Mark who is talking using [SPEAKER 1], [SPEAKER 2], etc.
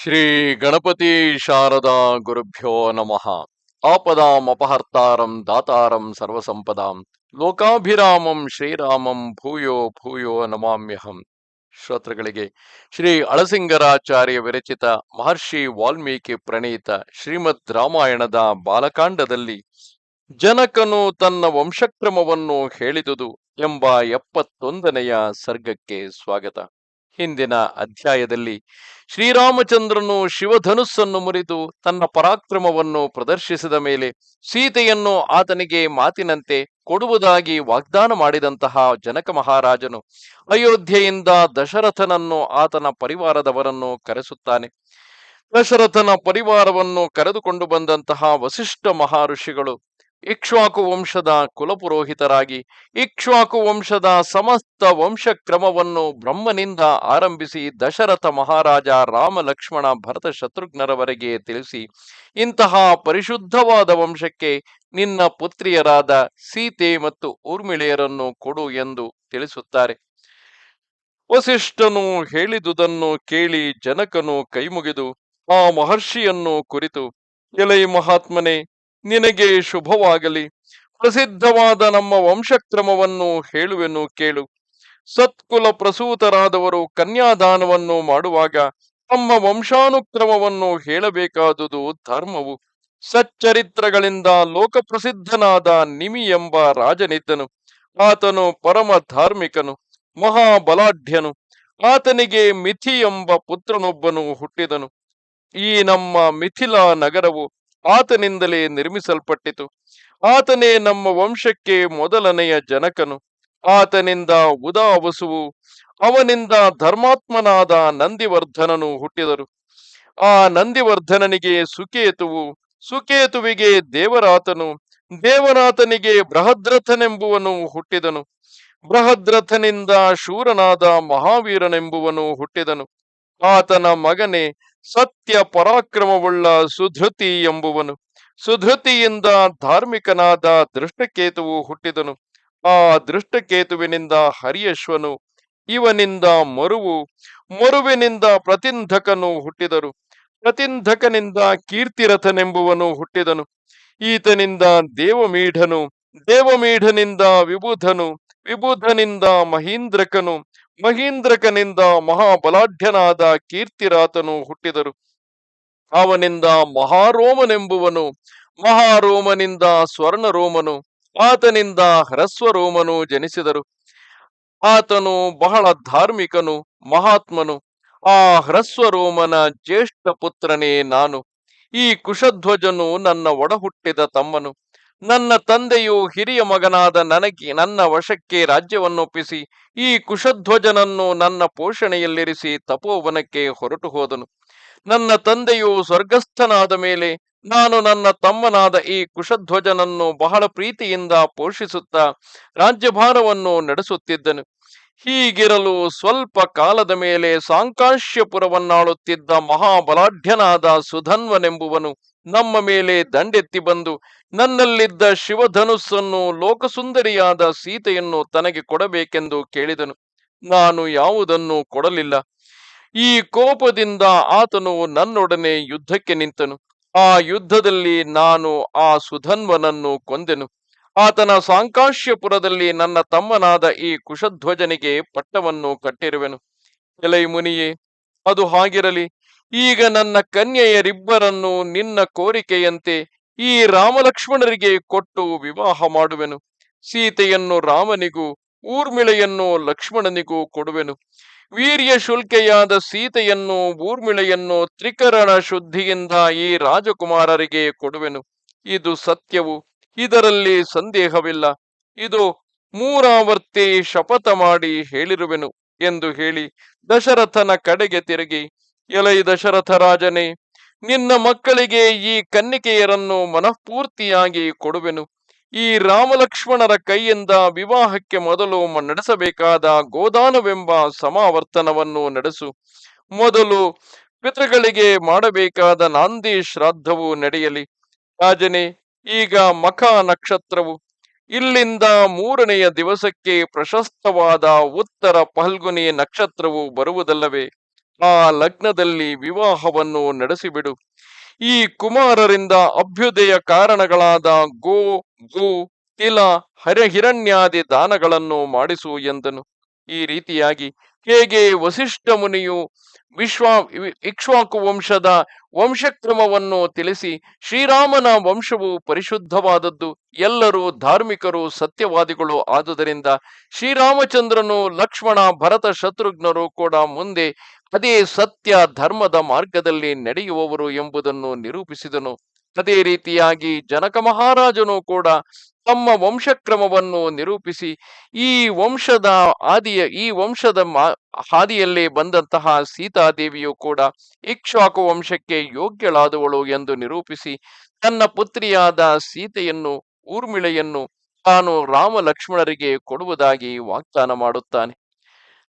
[SPEAKER 1] ಶ್ರೀ ಗಣಪತಿ ಶಾರದಾ ಗುರುಭ್ಯೋ ನಮಃ. ಆಪದಾಂ ಅಪಹರ್ತಾರಂ ದಾತಾರಂ ಸರ್ವಸಂಪದಾಂ. ಲೋಕಾಭಿರಾಮಂ ಶ್ರೀರಾಮಂ ಭೂಯೋ ಭೂಯೋ ನಮಾಮ್ಯಹಂ. ಶ್ರೋತೃಗಳಿಗೆ, ಶ್ರೀ ಅಳಸಿಂಗರಾಚಾರ್ಯ ವಿರಚಿತ ಮಹರ್ಷಿ ವಾಲ್ಮೀಕಿ ಪ್ರಣೀತ ಶ್ರೀಮದ್ ರಾಮಾಯಣದ ಬಾಲಕಾಂಡದಲ್ಲಿ ಜನಕನು ತನ್ನ ವಂಶಕ್ರಮವನ್ನು ಹೇಳಿದುದು ಎಂಬ ಎಪ್ಪತ್ತೊಂದನೆಯ ಸರ್ಗಕ್ಕೆ ಸ್ವಾಗತ. ಹಿಂದಿನ ಅಧ್ಯಾಯದಲ್ಲಿ ಶ್ರೀರಾಮಚಂದ್ರನು ಶಿವಧನುಸ್ಸನ್ನು ಮುರಿದು ತನ್ನ ಪರಾಕ್ರಮವನ್ನು ಪ್ರದರ್ಶಿಸಿದ ಮೇಲೆ ಸೀತೆಯನ್ನು ಆತನಿಗೆ ಮಾತಿನಂತೆ ಕೊಡುವುದಾಗಿ ವಾಗ್ದಾನ ಮಾಡಿದಂತಹ ಜನಕ ಮಹಾರಾಜನು ಅಯೋಧ್ಯೆಯಿಂದ ದಶರಥನನ್ನು ಆತನ ಪರಿವಾರದವರನ್ನು ಕರೆಸುತ್ತಾನೆ. ದಶರಥನ ಪರಿವಾರವನ್ನು ಕರೆದುಕೊಂಡು ಬಂದಂತಹ ವಸಿಷ್ಠ ಮಹರ್ಷಿಗಳು ಇಕ್ಷ್ವಾಕು ವಂಶದ ಕುಲಪುರೋಹಿತರಾಗಿ, ಇಕ್ಷ್ವಾಕು ವಂಶದ ಸಮಸ್ತ ವಂಶಕ್ರಮವನ್ನು ಬ್ರಹ್ಮನಿಂದ ಆರಂಭಿಸಿ ದಶರಥ ಮಹಾರಾಜ ರಾಮ ಲಕ್ಷ್ಮಣ ಭರತ ಶತ್ರುಘ್ನರವರೆಗೆ ತಿಳಿಸಿ, ಇಂತಹ ಪರಿಶುದ್ಧವಾದ ವಂಶಕ್ಕೆ ನಿನ್ನ ಪುತ್ರಿಯರಾದ ಸೀತೆ ಮತ್ತು ಊರ್ಮಿಳೆಯರನ್ನು ಕೊಡು ಎಂದು ತಿಳಿಸುತ್ತಾರೆ. ವಸಿಷ್ಠನು ಹೇಳಿದುದನ್ನು ಕೇಳಿ ಜನಕನು ಕೈಮುಗಿದು, ಆ ಮಹರ್ಷಿಯನ್ನು ಕುರಿತು, ಎಲೈ ಮಹಾತ್ಮನೇ ನಿನಗೆ ಶುಭವಾಗಲಿ. ಪ್ರಸಿದ್ಧವಾದ ನಮ್ಮ ವಂಶಕ್ರಮವನ್ನು ಹೇಳುವೆನು ಕೇಳು. ಸತ್ಕುಲ ಪ್ರಸೂತರಾದವರು ಕನ್ಯಾದಾನವನ್ನು ಮಾಡುವಾಗ ತಮ್ಮ ವಂಶಾನುಕ್ರಮವನ್ನು ಹೇಳಬೇಕಾದುದು ಧರ್ಮವು. ಸಚ್ಚರಿತ್ರಗಳಿಂದ ಲೋಕಪ್ರಸಿದ್ಧನಾದ ನಿಮಿ ಎಂಬ ರಾಜನಿದ್ದನು. ಆತನು ಪರಮ ಧಾರ್ಮಿಕನು, ಮಹಾಬಲಾಢ್ಯನು. ಆತನಿಗೆ ಮಿಥಿ ಎಂಬ ಪುತ್ರನೊಬ್ಬನು ಹುಟ್ಟಿದನು. ಈ ನಮ್ಮ ಮಿಥಿಲಾ ನಗರವು ಆತನಿಂದಲೇ ನಿರ್ಮಿಸಲ್ಪಟ್ಟಿತು. ಆತನೇ ನಮ್ಮ ವಂಶಕ್ಕೆ ಮೊದಲನೆಯ ಜನಕನು. ಆತನಿಂದ ಉದಾವಸುವು, ಅವನಿಂದ ಧರ್ಮಾತ್ಮನಾದ ನಂದಿವರ್ಧನನು ಹುಟ್ಟಿದರು. ಆ ನಂದಿವರ್ಧನನಿಗೆ ಸುಕೇತುವು, ಸುಕೇತುವಿಗೆ ದೇವರಾತನು ದೇವನಾಥನಿಗೆ ಬೃಹದ್ರಥನೆಂಬುವನು ಹುಟ್ಟಿದನು. ಬೃಹದ್ರಥನಿಂದ ಶೂರನಾದ ಮಹಾವೀರನೆಂಬುವನು ಹುಟ್ಟಿದನು. ಆತನ ಮಗನೇ ಸತ್ಯ ಪರಾಕ್ರಮವುಳ್ಳ ಸುಧೃತಿ ಎಂಬುವನು. ಸುಧೃತಿಯಿಂದ ಧಾರ್ಮಿಕನಾದ ದೃಷ್ಟಕೇತುವು ಹುಟ್ಟಿದನು. ಆ ದೃಷ್ಟಕೇತುವಿನಿಂದ ಹರಿಯಶ್ವನು. ಇವನಿಂದ ಮರುವು. ಮರುವಿನಿಂದ ಪ್ರತಿಂಧಕನು ಹುಟ್ಟಿದರು. ಪ್ರತಿಂಧಕನಿಂದ ಕೀರ್ತಿರಥನೆಂಬುವನು ಹುಟ್ಟಿದನು. ಈತನಿಂದ ದೇವಮೀಢನು. ದೇವಮೀಢನಿಂದ ವಿಬುಧನು. ವಿಬುಧನಿಂದ ಮಹೀಂದ್ರಕನು. ಮಹೀಂದ್ರಕನಿಂದ ಮಹಾಬಲಾಢ್ಯನಾದ ಕೀರ್ತಿರಾತನು ಹುಟ್ಟಿದರು. ಅವನಿಂದ ಮಹಾರೋಮನೆಂಬುವನು, ಮಹಾರೋಮನಿಂದ ಸ್ವರ್ಣರೋಮನು, ಆತನಿಂದ ಹ್ರಸ್ವರೋಮನು ಜನಿಸಿದರು. ಆತನು ಬಹಳ ಧಾರ್ಮಿಕನು, ಮಹಾತ್ಮನು. ಆ ಹ್ರಸ್ವರೋಮನ ಜ್ಯೇಷ್ಠ ಪುತ್ರನೇ ನಾನು. ಈ ಕುಶಧ್ವಜನು ನನ್ನ ಒಡಹುಟ್ಟಿದ ತಮ್ಮನು. ನನ್ನ ತಂದೆಯು ಹಿರಿಯ ಮಗನಾದ ನನಗೆ ನನ್ನ ವಶಕ್ಕೆ ರಾಜ್ಯವನ್ನೊಪ್ಪಿಸಿ, ಈ ಕುಶಧ್ವಜನನ್ನು ನನ್ನ ಪೋಷಣೆಯಲ್ಲಿರಿಸಿ ತಪೋವನಕ್ಕೆ ಹೊರಟು ಹೋದನು. ನನ್ನ ತಂದೆಯು ಸ್ವರ್ಗಸ್ಥನಾದ ಮೇಲೆ ನಾನು ನನ್ನ ತಮ್ಮನಾದ ಈ ಕುಶಧ್ವಜನನ್ನು ಬಹಳ ಪ್ರೀತಿಯಿಂದ ಪೋಷಿಸುತ್ತಾ ರಾಜ್ಯಭಾರವನ್ನು ನಡೆಸುತ್ತಿದ್ದನು. ಹೀಗಿರಲು ಸ್ವಲ್ಪ ಕಾಲದ ಮೇಲೆ ಸಾಂಕಾಶ್ಯಪುರವನ್ನಾಳುತ್ತಿದ್ದ ಮಹಾಬಲಾಢ್ಯನಾದ ಸುಧನ್ವನೆಂಬುವನು ನಮ್ಮ ಮೇಲೆ ದಂಡೆತ್ತಿ ಬಂದು ನನ್ನಲ್ಲಿದ್ದ ಶಿವಧನುಸ್ಸನ್ನು ಲೋಕಸುಂದರಿಯಾದ ಸೀತೆಯನ್ನು ತನಗೆ ಕೊಡಬೇಕೆಂದು ಕೇಳಿದನು. ನಾನು ಯಾವುದನ್ನು ಕೊಡಲಿಲ್ಲ. ಈ ಕೋಪದಿಂದ ಆತನು ನನ್ನೊಡನೆ ಯುದ್ಧಕ್ಕೆ ನಿಂತನು. ಆ ಯುದ್ಧದಲ್ಲಿ ನಾನು ಆ ಸುಧನ್ವನನ್ನು ಕೊಂದೆನು. ಆತನ ಸಾಂಕಾಶ್ಯಪುರದಲ್ಲಿ ನನ್ನ ತಮ್ಮನಾದ ಈ ಕುಶಧ್ವಜನಿಗೆ ಪಟ್ಟವನ್ನು ಕಟ್ಟಿರುವೆನು. ಎಲೈ ಮುನಿಯೇ, ಅದು ಹಾಗಿರಲಿ. ಈಗ ನನ್ನ ಕನ್ಯೆಯರಿಬ್ಬರನ್ನು ನಿನ್ನ ಕೋರಿಕೆಯಂತೆ ಈ ರಾಮಲಕ್ಷ್ಮಣರಿಗೆ ಕೊಟ್ಟು ವಿವಾಹ ಮಾಡುವೆನು. ಸೀತೆಯನ್ನು ರಾಮನಿಗೂ, ಊರ್ಮಿಳೆಯನ್ನು ಲಕ್ಷ್ಮಣನಿಗೂ ಕೊಡುವೆನು. ವೀರ್ಯ ಶುಲ್ಕೆಯಾದ ಸೀತೆಯನ್ನು, ಊರ್ಮಿಳೆಯನ್ನು ತ್ರಿಕರಣ ಶುದ್ಧಿಯಿಂದ ಈ ರಾಜಕುಮಾರರಿಗೆ ಕೊಡುವೆನು. ಇದು ಸತ್ಯವು, ಇದರಲ್ಲಿ ಸಂದೇಹವಿಲ್ಲ. ಇದು ಮೂರಾವರ್ತಿ ಶಪಥ ಮಾಡಿ ಹೇಳಿರುವೆನು ಎಂದು ಹೇಳಿ ದಶರಥನ ಕಡೆಗೆ ತಿರುಗಿ ಎಲೈ ದಶರಥ ರಾಜನೇ, ನಿನ್ನ ಮಕ್ಕಳಿಗೆ ಈ ಕನ್ನಿಕೆಯರನ್ನು ಮನಃಪೂರ್ತಿಯಾಗಿ ಕೊಡುವೆನು. ಈ ರಾಮಲಕ್ಷ್ಮಣರ ಕೈಯಿಂದ ವಿವಾಹಕ್ಕೆ ಮೊದಲು ನಡೆಸಬೇಕಾದ ಗೋದಾನವೆಂಬ ಸಮಾವರ್ತನವನ್ನು ನಡೆಸು. ಮೊದಲು ಪಿತೃಗಳಿಗೆ ಮಾಡಬೇಕಾದ ನಾಂದಿ ಶ್ರಾದ್ದವು ನಡೆಯಲಿ. ರಾಜನೇ, ಈಗ ಮಖ ನಕ್ಷತ್ರವು, ಇಲ್ಲಿಂದ ಮೂರನೆಯ ದಿವಸಕ್ಕೆ ಪ್ರಶಸ್ತವಾದ ಉತ್ತರ ಪಹಲ್ಗುನಿ ನಕ್ಷತ್ರವು ಬರುವುದಲ್ಲವೇ? ಆ ಲಗ್ನದಲ್ಲಿ ವಿವಾಹವನ್ನು ನಡೆಸಿಬಿಡು. ಈ ಕುಮಾರರಿಂದ ಅಭ್ಯುದಯ ಕಾರಣಗಳಾದ ಗೋ ಗೋ, ತಿಲ ಹರಹಿರಣ್ಯಾದಿ ದಾನಗಳನ್ನು ಮಾಡಿಸು ಎಂದನು. ಈ ರೀತಿಯಾಗಿ ಹೇಗೆ ವಸಿಷ್ಠ ಮುನಿಯು ವಿಶ್ವ, ಇಕ್ಷ್ವಾಕು ವಂಶದ ವಂಶಕ್ರಮವನ್ನು ತಿಳಿಸಿ ಶ್ರೀರಾಮನ ವಂಶವು ಪರಿಶುದ್ಧವಾದದ್ದು, ಎಲ್ಲರೂ ಧಾರ್ಮಿಕರು ಸತ್ಯವಾದಿಗಳು ಆದುದರಿಂದ ಶ್ರೀರಾಮಚಂದ್ರನು ಲಕ್ಷ್ಮಣ ಭರತ ಶತ್ರುಘ್ನರು ಕೂಡ ಮುಂದೆ ಅದೇ ಸತ್ಯ ಧರ್ಮದ ಮಾರ್ಗದಲ್ಲಿ ನಡೆಯುವವರು ಎಂಬುದನ್ನು ನಿರೂಪಿಸಿದನು. ಅದೇ ರೀತಿಯಾಗಿ ಜನಕ ಮಹಾರಾಜನು ಕೂಡ ತಮ್ಮ ವಂಶಕ್ರಮವನ್ನು ನಿರೂಪಿಸಿ, ಈ ವಂಶದ ಆದಿಯ ಈ ವಂಶದ ಹಾದಿಯಲ್ಲೇ ಬಂದಂತಹ ಸೀತಾದೇವಿಯು ಕೂಡ ಇಕ್ಷಾಕು ವಂಶಕ್ಕೆ ಯೋಗ್ಯಳಾದವಳು ಎಂದು ನಿರೂಪಿಸಿ, ತನ್ನ ಪುತ್ರಿಯಾದ ಸೀತೆಯನ್ನು, ಊರ್ಮಿಳೆಯನ್ನು ತಾನು ರಾಮ ಲಕ್ಷ್ಮಣರಿಗೆ ಕೊಡುವುದಾಗಿ ವಾಗ್ದಾನ ಮಾಡುತ್ತಾನೆ.